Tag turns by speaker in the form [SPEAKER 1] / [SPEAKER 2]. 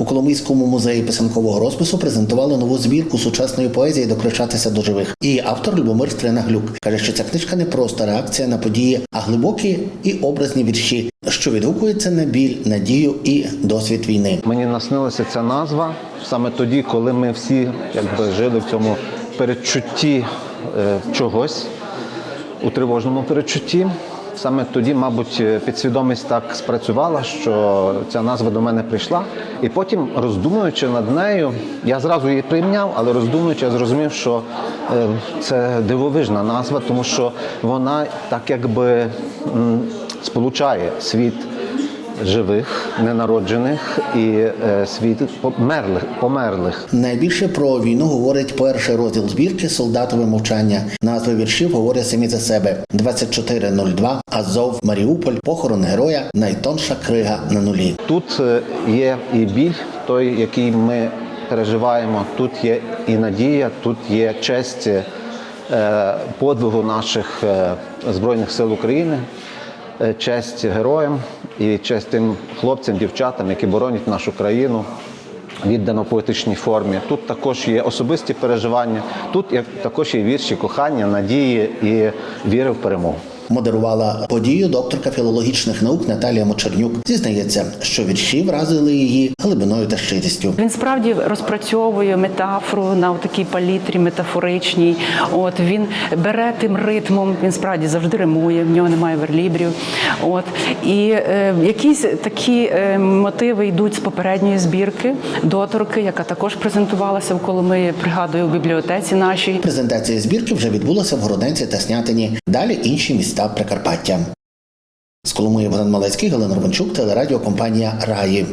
[SPEAKER 1] У Коломийському музеї писанкового розпису презентували нову збірку сучасної поезії Докричатися до живих. Її автор Любомир Стринаглюк каже, що ця книжка не просто реакція на події, а глибокі і образні вірші, що відгукуються на біль, надію і досвід війни.
[SPEAKER 2] Мені наснилася ця назва саме тоді, коли ми всі якби жили в цьому передчутті е, чогось, у тривожному передчутті. Саме тоді, мабуть, підсвідомість так спрацювала, що ця назва до мене прийшла. І потім, роздумуючи над нею, я зразу її прийняв, але роздумуючи, я зрозумів, що е, це дивовижна назва, тому що вона так якби сполучає світ живих, ненароджених і е, світ померлих, померлих.
[SPEAKER 1] Найбільше про війну говорить перший розділ збірки Солдатове мовчання. Назви віршів говорять самі за себе: 2402, Азов, Маріуполь, похорон героя, найтонша крига на нулі.
[SPEAKER 2] Тут е, є і біль, той, який ми переживаємо. Тут є і надія, тут є честь е, подвигу наших збройних сил України, честь героям і честь тим хлопцям, дівчатам, які боронять нашу країну. Віддано поетичній формі. Тут також є особисті переживання, тут також є вірші кохання, надії і віри в перемогу.
[SPEAKER 1] Модерувала подію докторка філологічних наук Наталія Мочернюк. Зізнається, що вірші вразили її глибиною та щирістю.
[SPEAKER 3] Він справді розпрацьовує метафору на такій палітрі метафоричній. От він бере тим ритмом, він справді завжди римує, в нього немає верлібрів. От і е, якісь такі е, мотиви йдуть з попередньої збірки доторки, яка також презентувалася в Коломиї, пригадую, у бібліотеці нашій.
[SPEAKER 1] Презентація збірки вже відбулася в Городенці та Снятині. Далі інші міста Прикарпаття. З Коломиї Богдан Малецький, Галина Романчук, телерадіокомпанія Раї.